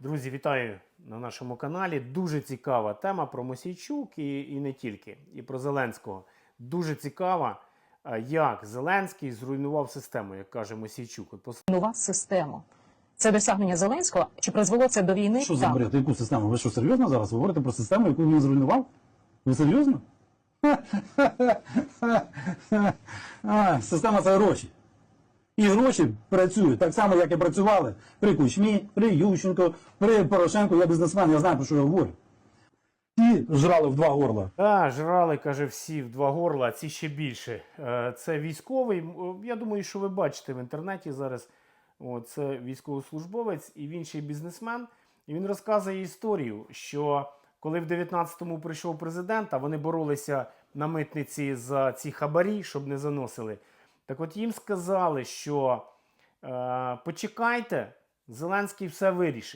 Друзі, вітаю на нашому каналі. Дуже цікава тема про Мосійчук і, і не тільки, і про Зеленського. Дуже цікава, е, як Зеленський зруйнував систему, як каже Мосійчук. Пос- систему. Це досягнення Зеленського. Чи призвело це до війни? Що за бред? Яку систему? Ви що серйозно зараз говорите про систему, яку він зруйнував? Ви серйозно? Система це гроші. І гроші працюють так само, як і працювали при Кучмі, при Ющенко, при Порошенку. Я бізнесмен, я знаю, про що я говорю. Ті жрали в два горла. Та, жрали, каже, всі в два горла, а ці ще більше. Е, Це військовий. Я думаю, що ви бачите в інтернеті зараз. О, Це військовослужбовець і він ще бізнесмен. І він розказує історію, що коли в 19-му прийшов президент, а вони боролися на митниці за ці хабарі, щоб не заносили. Так от їм сказали, що е, почекайте, Зеленський все вирішить.